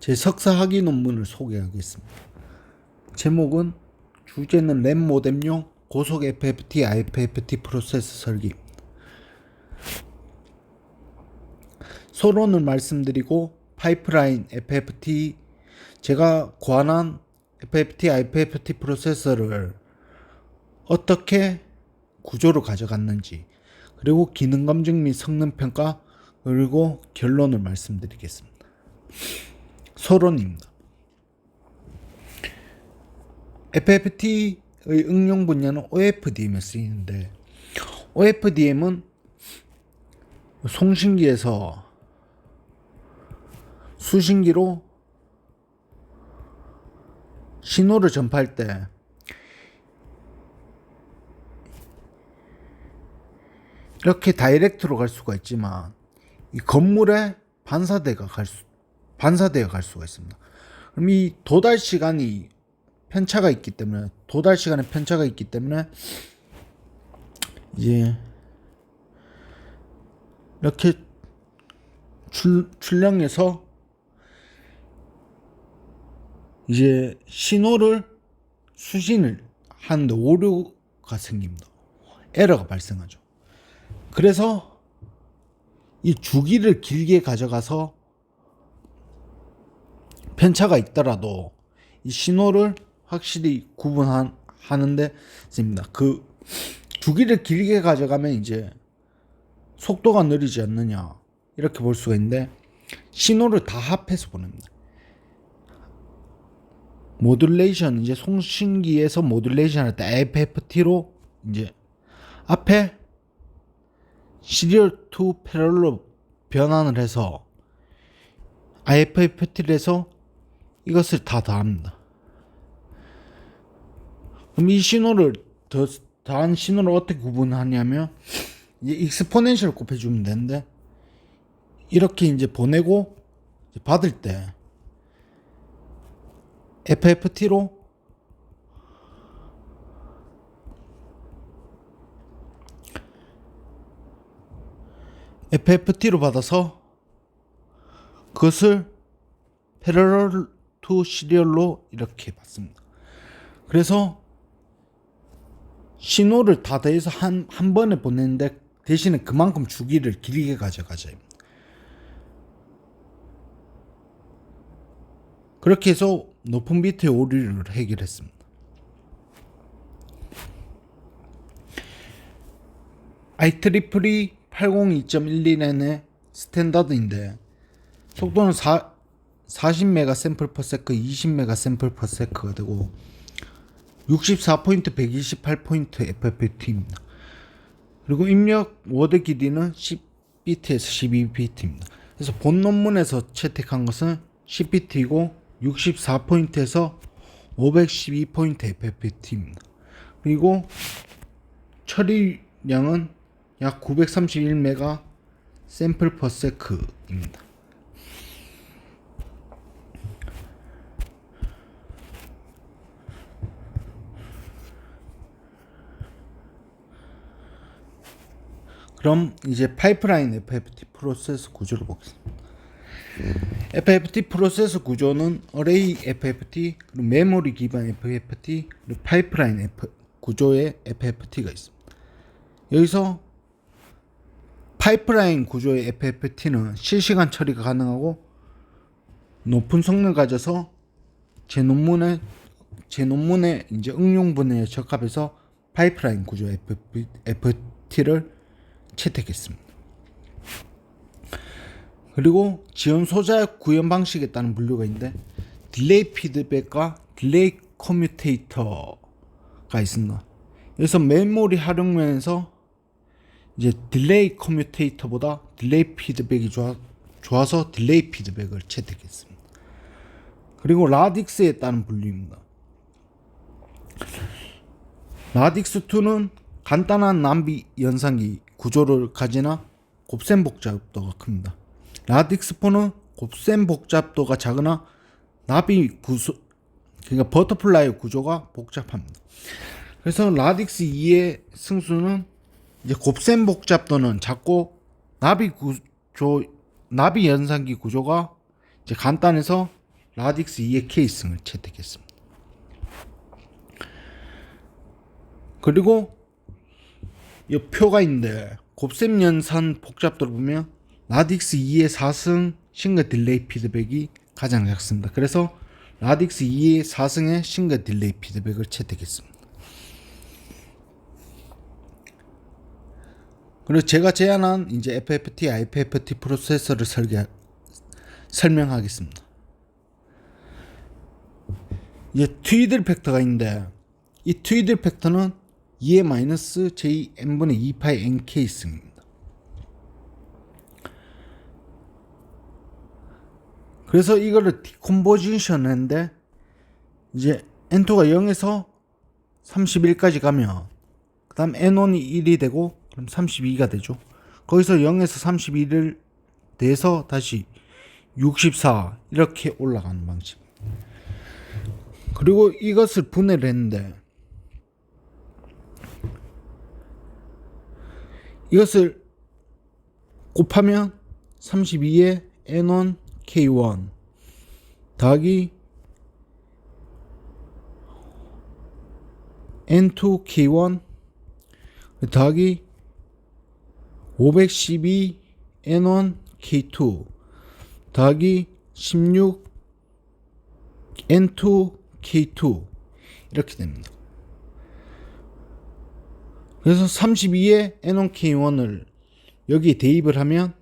제 석사 학위 논문을 소개하겠습니다. 제목은 주제는 램 모뎀용 고속 FFT, IFFT 프로세스 설계입니다. 소론을 말씀드리고 파이프라인 FFT 제가 관한 FFT, IFFT 프로세서를 어떻게 구조로 가져갔는지 그리고 기능 검증 및 성능 평가 그리고 결론을 말씀드리겠습니다. 소론입니다. FFT의 응용 분야는 OFDM에 쓰이는데 OFDM은 송신기에서 수신기로 신호를 전파할 때 이렇게 다이렉트로 갈 수가 있지만 이 건물에 반사대가 갈 수, 반사되어 갈 수가 있습니다. 그럼 이 도달 시간이 편차가 있기 때문에 도달 시간에 편차가 있기 때문에 이제 이렇게 출, 출력해서 이제 신호를 수신을 하는데 오류가 생깁니다. 에러가 발생하죠. 그래서 이 주기를 길게 가져가서 편차가 있더라도 이 신호를 확실히 구분하는데 씁니다. 그 주기를 길게 가져가면 이제 속도가 느리지 않느냐 이렇게 볼 수가 있는데 신호를 다 합해서 보냅니다. 모듈레이션 이제 송신기에서 모듈레이션 할 때 FFT로 이제 앞에 시리얼 투 패럴로 변환을 해서 IFFT를 해서 이것을 다 더합니다. 그럼 이 신호를 더 더한 신호를 어떻게 구분하냐면 이제 익스포넨셜 곱해주면 되는데 이렇게 이제 보내고 이제 받을 때 FFT로 FFT로 받아서 그것을 패러럴 투 시리얼로 이렇게 받습니다. 그래서 신호를 다 더해서 한, 한 번에 보내는데 대신에 그만큼 주기를 길게 가져가자. 그렇게 해서 높은 비트의 오류를 해결했습니다. IEEE 802.11n의 스탠다드인데 속도는 4, 40메가 샘플 퍼 세크, 20메가 샘플 퍼 세크가 되고 64포인트, 128포인트 FFT입니다. 그리고 입력 워드 길이는 10비트에서 12비트입니다. 그래서 본 논문에서 채택한 것은 10비트이고 64포인트에서 512포인트 FFT입니다. 그리고 처리량은 약 931메가 샘플 퍼 세크입니다. 그럼 이제 파이프라인 FFT 프로세스 구조를 보겠습니다. FFT 프로세스 구조는 어레이 FFT, 그리고 메모리 기반 FFT, 그리고 파이프라인 F, 구조의 FFT가 있습니다. 여기서 파이프라인 구조의 FFT는 실시간 처리가 가능하고 높은 성능을 가져서 제 논문에 제 논문의 이제 응용 분야에 적합해서 파이프라인 구조 FFT를 채택했습니다. 그리고 지원 소자 구현 방식에 따른 분류가 있는데 딜레이 피드백과 딜레이 커뮤테이터가 있습니다. 여기서 메모리 활용면에서 이제 딜레이 커뮤테이터보다 딜레이 피드백이 좋아, 좋아서 딜레이 피드백을 채택했습니다. 그리고 라딕스에 따른 분류입니다. 라딕스2는 간단한 남비 연상기 구조를 가지나 곱셈 복잡도가 큽니다. 라딕스4는 곱셈 복잡도가 작으나 나비 구조 그러니까 버터플라이 구조가 복잡합니다. 그래서 라딕스 2의 승수는 이제 곱셈 복잡도는 작고 나비 구조 나비 연산기 구조가 이제 간단해서 라딕스 2의 K승을 채택했습니다. 그리고 이 표가 있는데 곱셈 연산 복잡도를 보면 라딕스 2의 4승 싱글 딜레이 피드백이 가장 작습니다. 그래서 라딕스 2의 4승의 싱글 딜레이 피드백을 채택했습니다. 그리고 제가 제안한 이제 FFT, IPFT 프로세서를 설계 설명하겠습니다. 이제 트위들 팩터가 있는데 이 트위들 팩터는 2의 마이너스 j n분의 2파이 nk 승입니다. 그래서 이거를 디콤포지션 했는데 이제 n2가 0에서 31까지 가면 그 다음 n1이 1이 되고 그럼 32가 되죠. 거기서 0에서 31을 대서 다시 64 이렇게 올라가는 방식. 그리고 이것을 분해를 했는데 이것을 곱하면 32에 n1 k1 더하기 n2 k1 더하기 512 n1 k2 더하기 16 n2 k2 이렇게 됩니다. 그래서 32에 n1 k1을 여기에 대입을 하면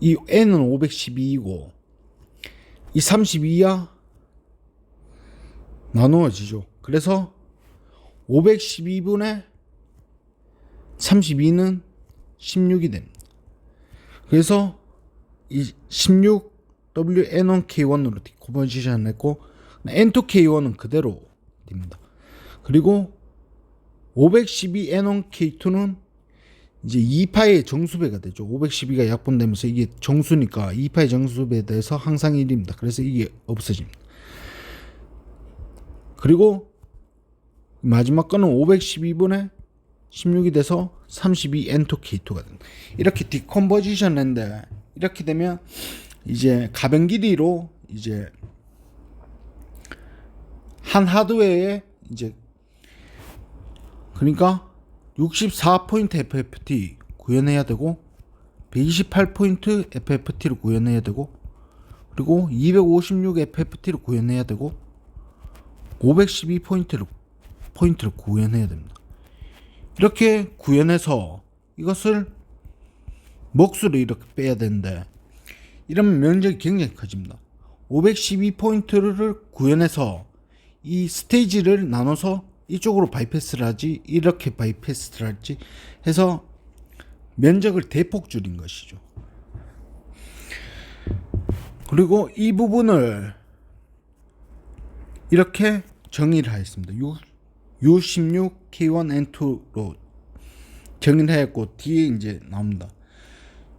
이 n은 512이고 이 32야 나누어지죠. 그래서 512분의 32는 16이 됩니다. 그래서 이 16 WN1K1으로 디코버지션 했고 N2K1은 그대로 됩니다. 그리고 512N1K2는 이제 2파의 정수배가 되죠. 512가 약분되면서 이게 정수니까 2파의 정수배에 대해서 항상 1입니다. 그래서 이게 없어집니다. 그리고 마지막 거는 512분의 16이 돼서 32N2K2가 됩니다. 이렇게 디컨버지션 했는데 이렇게 되면 이제 가변 길이로 이제 한 하드웨어에 이제 그러니까 64포인트 FFT 구현해야 되고 128포인트 FFT를 구현해야 되고 그리고 256 FFT를 구현해야 되고 512 포인트를 포인트를 구현해야 됩니다. 이렇게 구현해서 이것을 목수를 이렇게 빼야 되는데 이러면 면적이 굉장히 커집니다. 512 포인트를 구현해서 이 스테이지를 나눠서 이쪽으로 바이패스를 하지 이렇게 바이패스를 할지 해서 면적을 대폭 줄인 것이죠. 그리고 이 부분을 이렇게 정의를 하였습니다. U, 1 6 K1N2로 정의를 했고 뒤에 이제 나옵니다.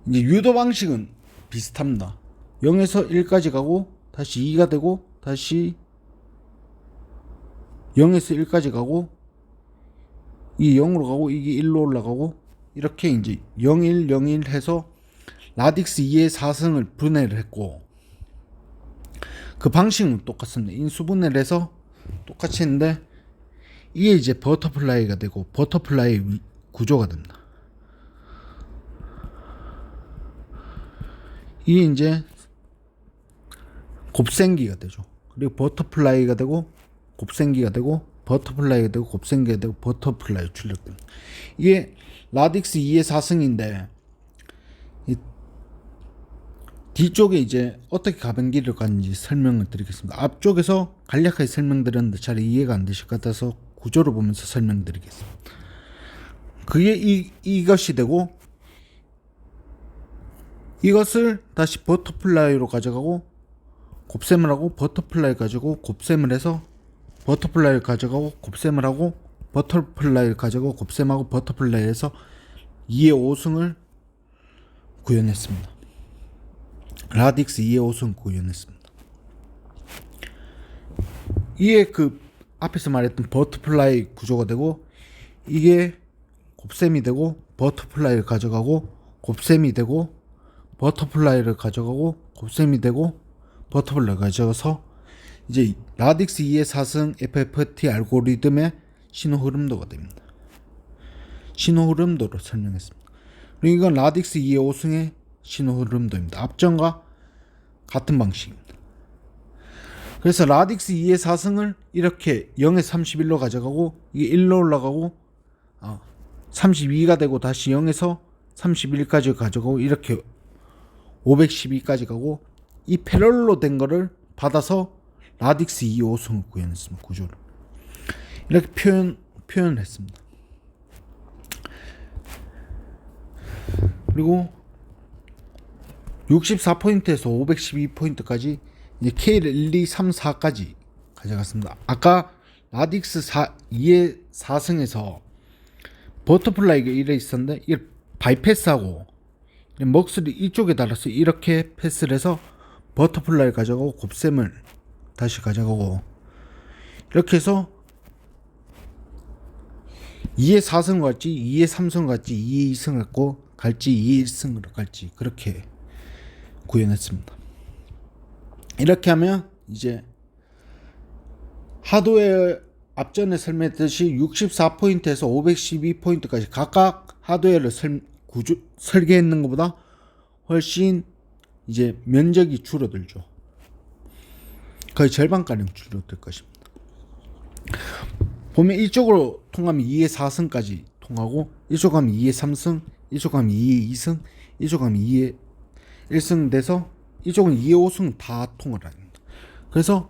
이제 유도 방식은 비슷합니다. 0에서 1까지 가고 다시 2가 되고 다시 0에서 1까지 가고 이 0으로 가고 이게 1로 올라가고 이렇게 이제 0, 1, 0, 1 해서 라딕스 2의 4승을 분해를 했고 그 방식은 똑같습니다. 인수분해를 해서 똑같이 했는데 이게 이제 버터플라이가 되고 버터플라이 구조가 됩니다. 이게 이제 곱생기가 되죠. 그리고 버터플라이가 되고 곱생기가 되고 버터플라이가 되고 곱생기가 되고 버터플라이 출력됩니다. 이게 라딕스 2의 4승인데 뒤쪽에 이제 어떻게 가변기를 가는지 설명을 드리겠습니다. 앞쪽에서 간략하게 설명드렸는데 잘 이해가 안 되실 것 같아서 구조를 보면서 설명드리겠습니다. 그게 이, 이것이 되고 이것을 다시 버터플라이로 가져가고 곱셈을 하고 버터플라이 가지고 곱셈을 해서 버터플라이를 가져가고 곱셈을 하고 버터플라이를 가져가고 곱셈하고 버터플라이에서 2의 5승을 구현했습니다. 라딕스 2의 5승 구현했습니다. 이게 그 앞에서 말했던 버터플라이 구조가 되고 이게 곱셈이 되고 버터플라이를 가져가고 곱셈이 되고 버터플라이를 가져가고 곱셈이 되고 버터블러 가져서 이제 라딕스 2의 4승 FFT 알고리즘의 신호 흐름도가 됩니다. 신호 흐름도로 설명했습니다. 그리고 이건 라딕스 2의 5승의 신호 흐름도입니다. 앞전과 같은 방식입니다. 그래서 라딕스 2의 4승을 이렇게 0에서 31로 가져가고 이게 1로 올라가고 아, 32가 되고 다시 0에서 31까지 가져가고 이렇게 512까지 가고 이 패럴로 된 거를 받아서 라딕스 2 5승을 구현했습니다. 구조를 이렇게 표현 표현을 했습니다. 그리고 64포인트에서 512포인트까지 이제 K를 1, 2, 3, 4까지 가져갔습니다. 아까 라딕스 4, 2의 4승에서 버터플라이가 이래 있었는데 이걸 바이패스하고 먹스를 이쪽에 달아서 이렇게 패스를 해서 버터플라이 가져가고 곱셈을 다시 가져가고 이렇게 해서 2의 4승 갈지 2의 3승 갈지 2의 2승 갖고 갈지 2의 1승으로 갈지 그렇게 구현했습니다. 이렇게 하면 이제 하드웨어 앞전에 설명했듯이 64포인트에서 512포인트까지 각각 하드웨어를 설, 구조, 설계했는 것보다 훨씬 이제 면적이 줄어들죠. 거의 절반가량 줄어들 것입니다. 보면 이쪽으로 통하면 2의 4승까지 통하고 이쪽 가면 2의 3승, 이쪽 가면 2의 2승, 이쪽 가면 2의 1승 돼서 이쪽은 2의 5승 다 통을 합니다. 그래서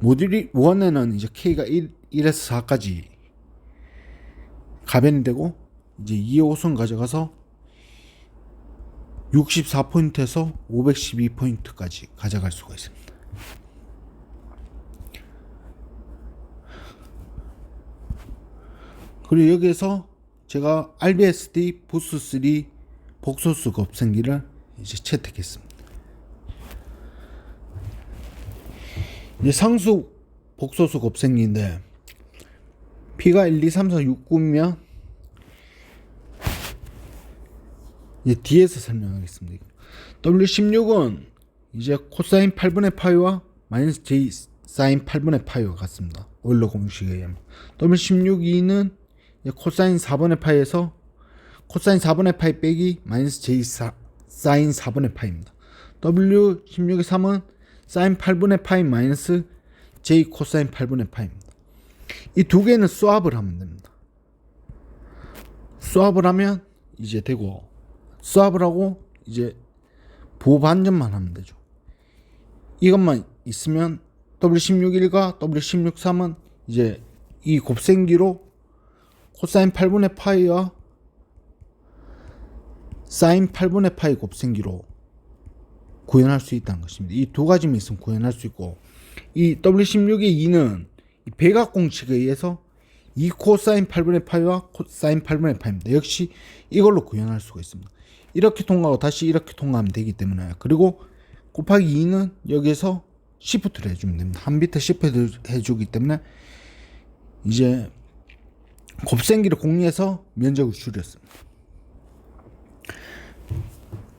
모듈이 1에는 이제 K가 1, 1에서 4까지 가변이 되고 이제 2의 5승 가져가서 64포인트에서 512포인트까지 가져갈 수가 있습니다. 그리고 여기에서 제가 RBSD 부스 3 복소수 곱셈기를 이제 채택했습니다. 이제 상수 복소수 곱셈기인데 P가 1, 2, 3, 4, 6, 9면 이제 뒤에서 설명하겠습니다. W16은 이제 코사인 8분의 파이와 마이너스 J 사인 8분의 파이와 같습니다. 오일러 공식에 의하면 W16는 코사인 4분의 파이에서 코사인 4분의 파이 빼기 마이너스 J 사, 사인 4분의 파이입니다. W16의 3은 사인 8분의 파이 마이너스 J 코사인 8분의 파이입니다. 이 두 개는 수합을 하면 됩니다. 수합을 하면 이제 되고 수합을 하고 이제 보반전만 하면 되죠. 이것만 있으면 W16일과 W163은 이제 이 곱셈기로 코사인 8분의 파이와 사인 8분의 파이 곱셈기로 구현할 수 있다는 것입니다. 이 두 가지만 있으면 구현할 수 있고 이 W16의 2는 배각 공식에 의해서 2 코사인 8분의 파이와 코사인 8분의 파이입니다. 역시 이걸로 구현할 수가 있습니다. 이렇게 통과하고 다시 이렇게 통과하면 되기 때문에 그리고 곱하기 2는 여기에서 시프트를 해주면 됩니다. 한 비트 시프트 해주기 때문에 이제 곱셈기를 공유해서 면적을 줄였습니다.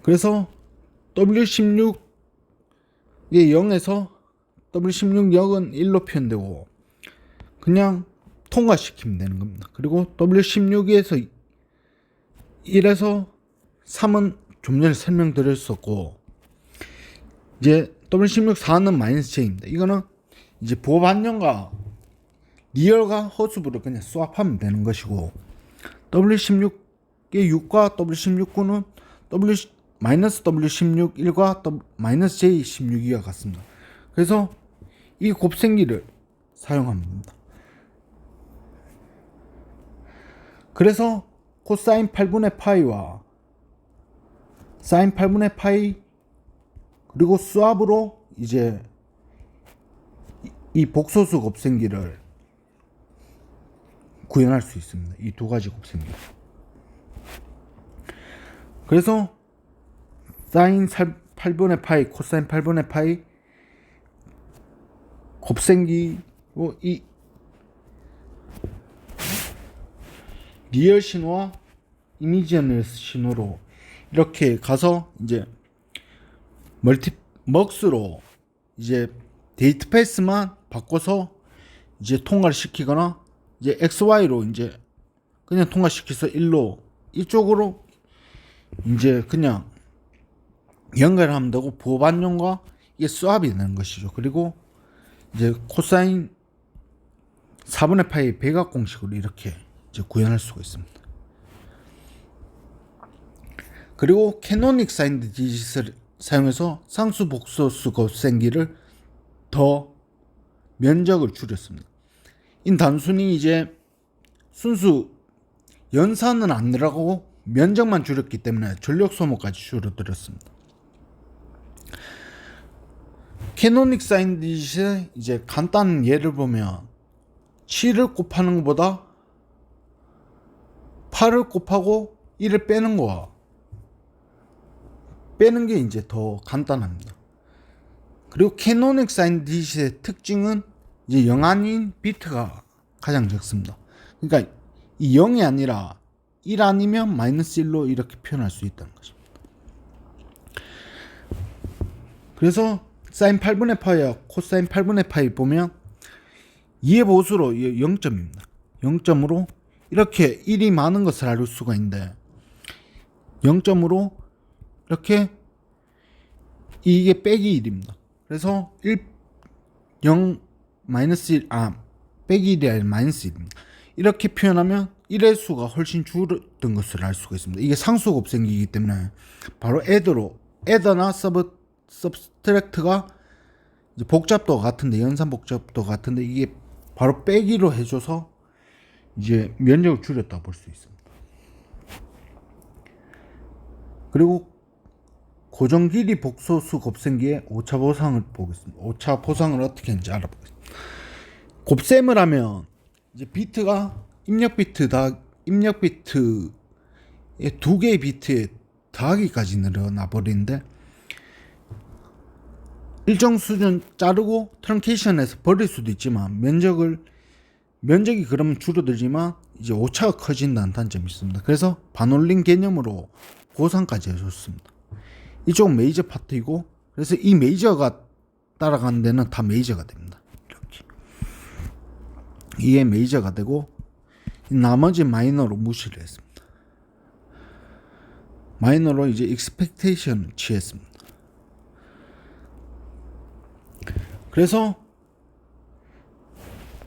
그래서 W16의 0에서 W16 0은 1로 표현되고 그냥 통과시키면 되는 겁니다. 그리고 W16에서 1에서 3은 좀 전에 설명드렸었고 이제 W16 4는 마이너스 J입니다. 이거는 이제 보반영과 리얼과 허수부를 그냥 수합하면 되는 것이고 W16의 6과 W16 9는 W 마이너스 W16 1과 마이너스 J16 2가 같습니다. 그래서 이 곱셈기를 사용하면 됩니다. 그래서 코사인 8분의 파이와 사인 8분의 파이 그리고 수압으로 이제 이 복소수 곱셈기를 구현할 수 있습니다. 이 두 가지 곱셈기. 그래서 사인 8분의 파이, 코사인 8분의 파이 곱셈기로 이 리얼 신호와 이미지 제너레이션 신호로 이렇게 가서 이제 멀티 먹스로 이제 데이트 패스만 바꿔서 이제 통과를 시키거나 이제 XY로 이제 그냥 통과시켜서 일로 이쪽으로 이제 그냥 연결하면 되고 보반용과 이게 수압이 되는 것이죠. 그리고 이제 코사인 4분의 파이 배각 공식으로 이렇게 이제 구현할 수가 있습니다. 그리고 캐노닉 사인 디짓을 사용해서 상수 복소수 곱셈기를 더 면적을 줄였습니다. 이 단순히 이제 순수 연산은 안 들어가고 면적만 줄였기 때문에 전력 소모까지 줄어들었습니다. 캐노닉 사인 디짓의 이제 간단한 예를 보면 7을 곱하는 것보다 8을 곱하고 1을 빼는 거와 빼는 게 이제 더 간단합니다. 그리고 캐노닉 사인 디짓의 특징은 이제 영안인 비트가 가장 적습니다. 그러니까 이 0이 아니라 1 아니면 마이너스 1로 이렇게 표현할 수 있다는 것입니다. 그래서 사인 8분의 파이와 코사인 8분의 파이 보면 2의 보수로 0점입니다. 0점으로 이렇게 1이 많은 것을 알 수가 있는데 0점으로 이렇게 이게 빼기 1입니다. 그래서 1, 0, 마이너스 1, 아, 빼기 1이 아니라 마이너스 1입니다. 이렇게 표현하면 1의 수가 훨씬 줄었던 것을 알 수가 있습니다. 이게 상수 곱셈기이기 때문에 바로 애더로, 애더나 서브, 서브스트랙트가 이제 복잡도가 같은데, 연산 복잡도 같은데 이게 바로 빼기로 해줘서 이제 면적을 줄였다 볼 수 있습니다. 그리고 고정 길이 복소수 곱셈기의 오차 보상을 보겠습니다. 오차 보상을 어떻게 하는지 알아보겠습니다. 곱셈을 하면 이제 비트가 입력 비트 다 입력 비트의 두 개의 비트에 더하기까지 늘어나 버리는데 일정 수준 자르고 트렁케이션해서 버릴 수도 있지만 면적을 면적이 그러면 줄어들지만 이제 오차가 커진다는 단점이 있습니다. 그래서 반올림 개념으로 보상까지 해줬습니다. 이쪽은 메이저 파트이고 그래서 이 메이저가 따라가는 데는 다 메이저가 됩니다. 이렇게 이게 메이저가 되고 나머지 마이너로 무시를 했습니다. 마이너로 이제 익스펙테이션 취했습니다. 그래서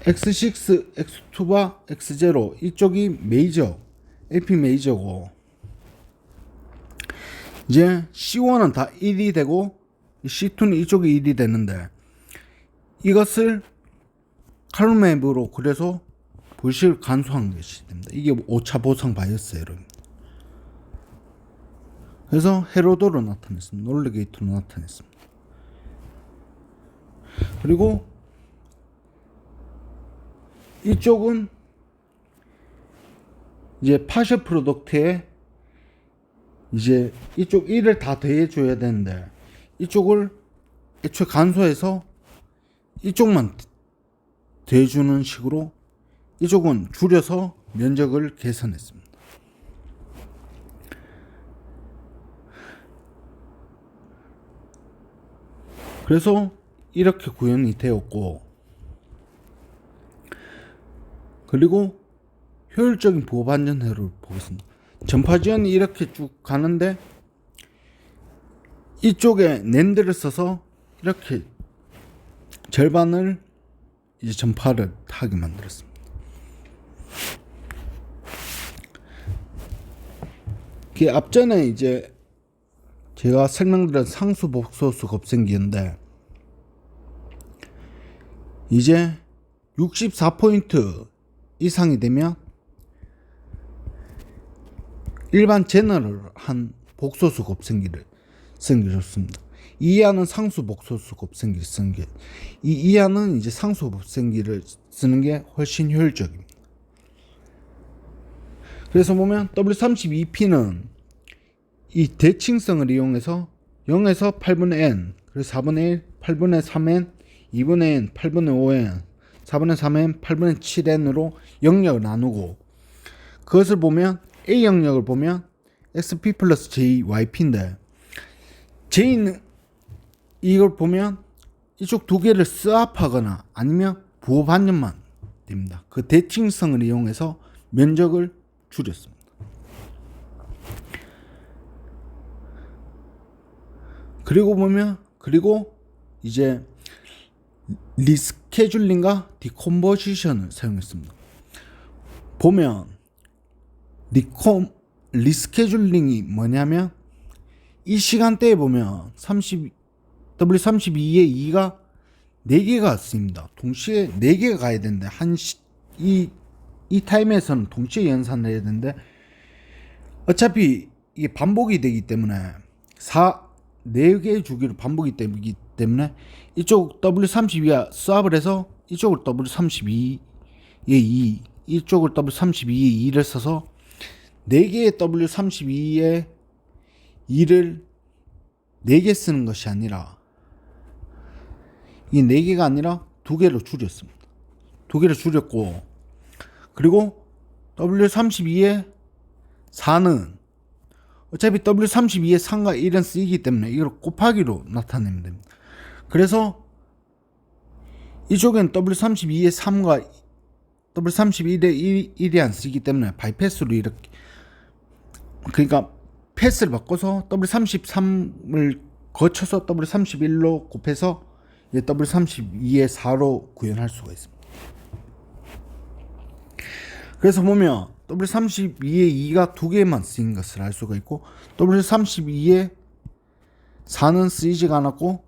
X6, X2와 X0 이쪽이 메이저, LP 메이저고 이제 C1은 다 1이 되고 C2는 이쪽이 1이 되는데 이것을 칼럼맵으로 그래서 불실 간소한 것이 됩니다. 이게 5차 보상 바이어스 에러입니다. 그래서 헤로도로 나타냈습니다. 놀레게이트로 나타냈습니다. 그리고 이쪽은 이제 파셔 프로덕트에 이제 이쪽 1을 다 더해줘야 되는데 이쪽을 애초에 간소해서 이쪽만 더해주는 식으로 이쪽은 줄여서 면적을 개선했습니다. 그래서 이렇게 구현이 되었고 그리고 효율적인 보호 반전 회로를 보겠습니다. 전파 지연이 이렇게 쭉 가는데 이쪽에 낸드를 써서 이렇게 절반을 이제 전파를 하게 만들었습니다. 그 앞전에 이제 제가 설명드린 상수 복소수 곱셈기인데 이제 64포인트 이상이 되면 일반 제너럴한 복소수 곱셈기를 쓰기좋습니다. 이하는 상수 복소수 곱셈기를 쓰는 게, 이 이하는 이제 상수 곱셈기를 쓰는 게 훨씬 효율적입니다. 그래서 보면 W32P는 이 대칭성을 이용해서 0에서 8분의 n, 그래서 4분의 1, 8분의 3n, 2분의 n, 8분의 5n, 4분의 3n, 8분의 7n으로 영역을 나누고 그것을 보면 A 영역을 보면 XP 플러스 JYP인데 J는 이걸 보면 이쪽 두 개를 스왑하거나 아니면 부호 반전만 됩니다. 그 대칭성을 이용해서 면적을 줄였습니다. 그리고 보면 그리고 이제 리스케줄링과 디컴포지션을 사용했습니다. 보면 리콤 리스케줄링이 뭐냐면 이 시간대에 보면 30 W32의 2가 4개가 쓰입니다. 동시에 4개가 가야 되는데 한이이 이 타임에서는 동시에 연산을 해야 되는데 어차피 이게 반복이 되기 때문에 4 4개의 주기로 반복이 되기 때문에 이쪽 W32가 수압을 해서 이쪽을 W32의 2 이쪽을 W32의 2를 써서 4개의 W32의 2를 4개 쓰는 것이 아니라 이 4개가 아니라 2개로 줄였습니다. 2개를 줄였고 그리고 W32의 4는 어차피 W32의 3과 1은 쓰이기 때문에 이걸 곱하기로 나타내면 됩니다. 그래서 이쪽엔 W32의 3과 W31의 1, 이 안 쓰기 때문에 바이패스로 이렇게 그러니까 패스를 바꿔서 W33을 거쳐서 W31로 곱해서 W32의 4로 구현할 수가 있습니다. 그래서 보면 W32의 2가 두 개만 쓰인 것을 알 수가 있고 W32의 4는 쓰이지가 않았고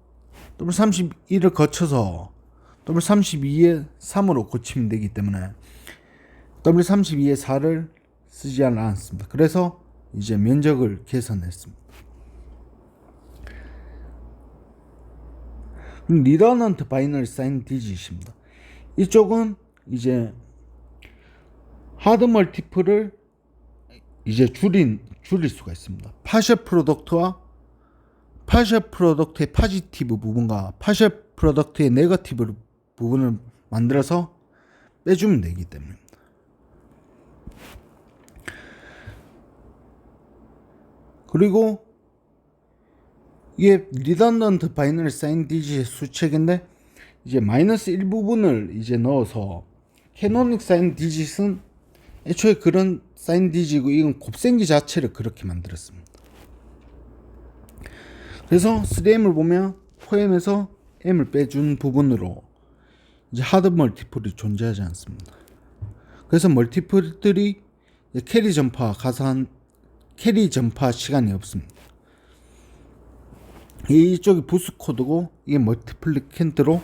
W31을 거쳐서 W32의 3으로 고치면 되기 때문에 W32의 4를 쓰지 않았습니다. 그래서 이제 면적을 계산했습니다. 리더넌트 바이너리 사인 디짓입니다. 이쪽은 이제 하드 멀티플을 이제 줄인 줄일 수가 있습니다. 파셜 프로덕트와 파셜 프로덕트의 파지티브 부분과 파셜 프로덕트의 네거티브 부분을 만들어서 빼주면 되기 때문입니다. 그리고 이게 리던던트 바이너리 사인 디지의 수책인데 이제 마이너스 1 부분을 이제 넣어서 캐노닉 사인 디짓은 애초에 그런 사인 디지고 이건 곱셈기 자체를 그렇게 만들었습니다. 그래서 3M을 보면 4M에서 M을 빼준 부분으로 이제 하드 멀티플이 존재하지 않습니다. 그래서 멀티플들이 캐리 전파 가산 캐리 전파 시간이 없습니다. 이쪽이 부스 코드고 이게 멀티플리켄트로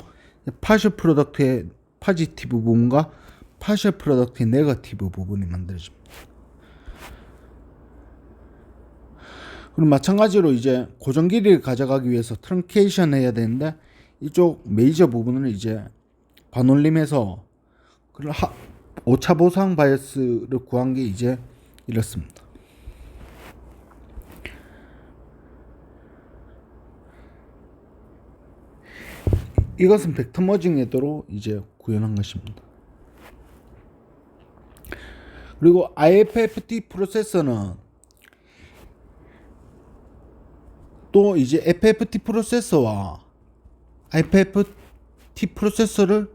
파셜 프로덕트의 파지티브 부분과 파셜 프로덕트의 네거티브 부분이 만들어집니다. 그리고 마찬가지로 이제 고정 길이를 가져가기 위해서 트렁케이션 해야 되는데 이쪽 메이저 부분을 이제 반올림해서 오차 보상 바이어스를 구한 게 이제 이렇습니다. 이것은 벡터 머징 에더로 이제 구현한 것입니다. 그리고 IFFT 프로세서는 또 이제 FFT 프로세서와 IFFT 프로세서를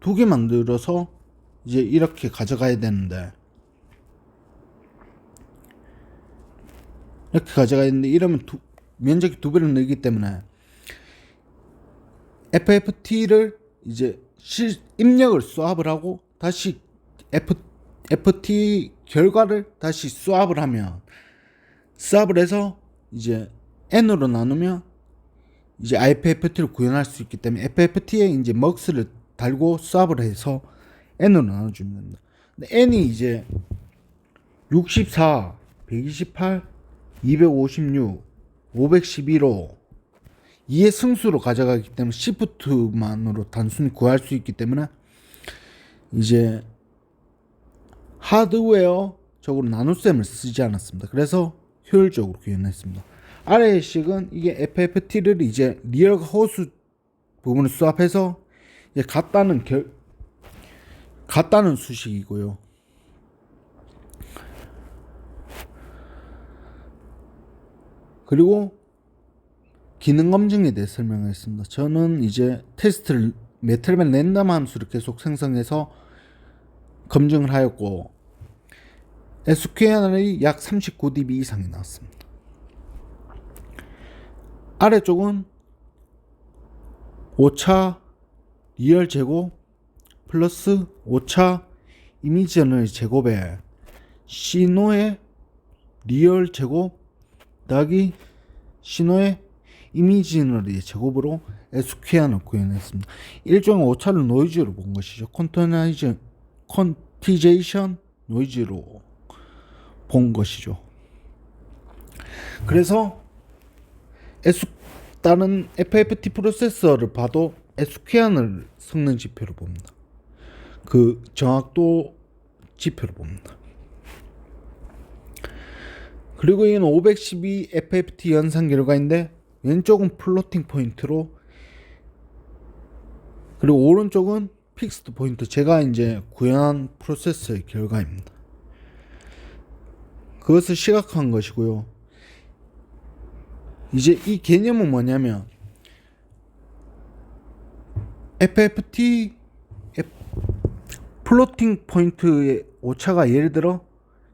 두 개 만들어서 이제 이렇게 가져가야 되는데 이렇게 가져가야 되는데 이러면 두, 면적이 두 배로 늘기 때문에 FFT를 이제 실, 입력을 수합을 하고 다시 F, FT 결과를 다시 수합을 하면 수합을 해서 이제 N으로 나누면 이제 IFFT를 구현할 수 있기 때문에 FFT에 이제 먹스를 달고 수합을 해서 N으로 나눠주면 됩니다. 근데 N이 이제 64, 128, 256, 512로 이에 승수로 가져가기 때문에 시프트만으로 단순히 구할 수 있기 때문에 이제 하드웨어 적으로 나눗셈을 쓰지 않았습니다. 그래서 효율적으로 구현했습니다. 아래의 식은 이게 FFT를 이제 리얼 호수 부분을 수합해서 이제 같다는 결 같다는 수식이고요. 그리고 기능 검증에 대해 설명하겠습니다. 저는 이제 테스트를 메탈맨 랜덤 함수를 계속 생성해서 검증을 하였고 SQL이 약 39dB 이상이 나왔습니다. 아래쪽은 5차 리얼 제곱 플러스 5차 이미지 저널 제곱에 신호의 리얼 제곱 더하기 신호의 이미지 저널의 제곱으로 SQL을 구현했습니다. 일종의 5차를 노이즈로 본 것이죠. 콘터나이즈 콘티제이션 노이즈로 본 것이죠. 그래서 S 다른 FFT 프로세서를 봐도 SQL을 성능 지표로 봅니다. 그 정확도 지표로 봅니다. 그리고 이는 512 FFT 연산 결과인데 왼쪽은 플로팅 포인트로 그리고 오른쪽은 픽스드 포인트 제가 이제 구현한 프로세서의 결과입니다. 그것을 시각한 것이고요. 이제 이 개념은 뭐냐면 FFT 플로팅 포인트의 오차가 예를 들어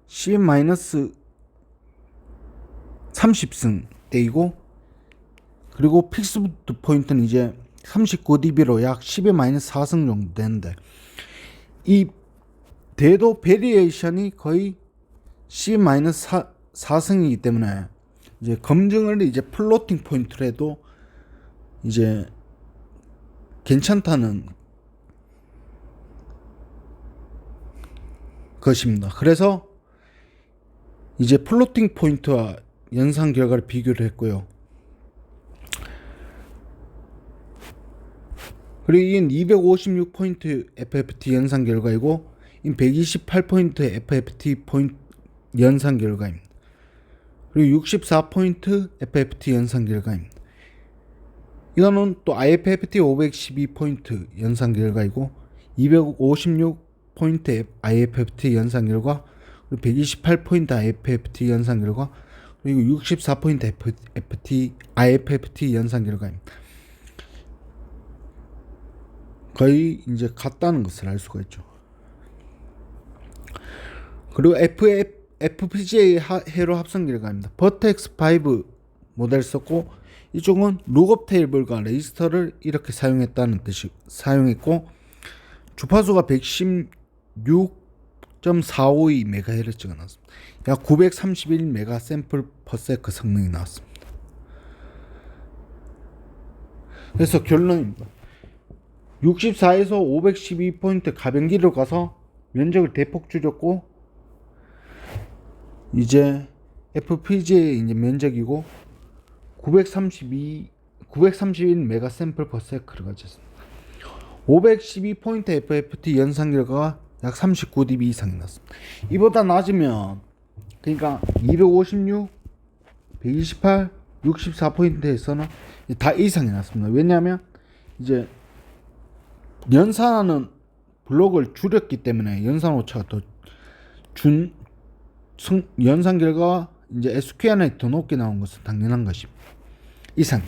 C-30승 때이고 그리고 픽스드 포인트는 이제 39dB로 약 10의-4승 정도 되는데 이 대도 베리에이션이 거의 C-4승이기 때문에 이제 검증을 이제 플로팅 포인트로 해도 이제 괜찮다는 것입니다. 그래서 이제 플로팅 포인트와 연산 결과를 비교를 했고요. 그리고 이는 256포인트 FFT 연산 결과이고 이 128포인트 FFT 포인트 연산 결과입니다. 그리고 64포인트 FFT 연산 결과입니다. 이거는 또 IFFT 512포인트 연산 결과이고 256포인트 IFFT 연산 결과 그리고 128포인트 IFFT 연산 결과 그리고 64포인트 FFT IFFT 연산 결과입니다. 거의 이제 같다는 것을 알 수가 있죠. 그리고 FF, FPGA 하- 회로 합성 결과입니다. 버텍스 5 모델 썼고 이쪽은 룩업 테이블과 레지스터를 이렇게 사용했다는 뜻이 사용했고 주파수가 116.452 메가헤르츠가 나왔습니다. 약 931 메가 샘플 퍼 세크 성능이 나왔습니다. 그래서 결론입니다. 64에서 512포인트 가변기로 가서 면적을 대폭 줄였고 이제 FPGA 이제 면적이고 932 931 메가 샘플 퍼 세크를 가졌습니다. 512포인트 FFT 연산 결과가 약 39dB 이상이 났습니다. 이보다 낮으면 그러니까 256, 128, 64포인트에서는 다 이상이 났습니다. 왜냐하면 이제 연산하는 블록을 줄였기 때문에 연산 오차가 더준 연산 결과가 이제 SQL에 더 높게 나온 것은 당연한 것입니다. 이상.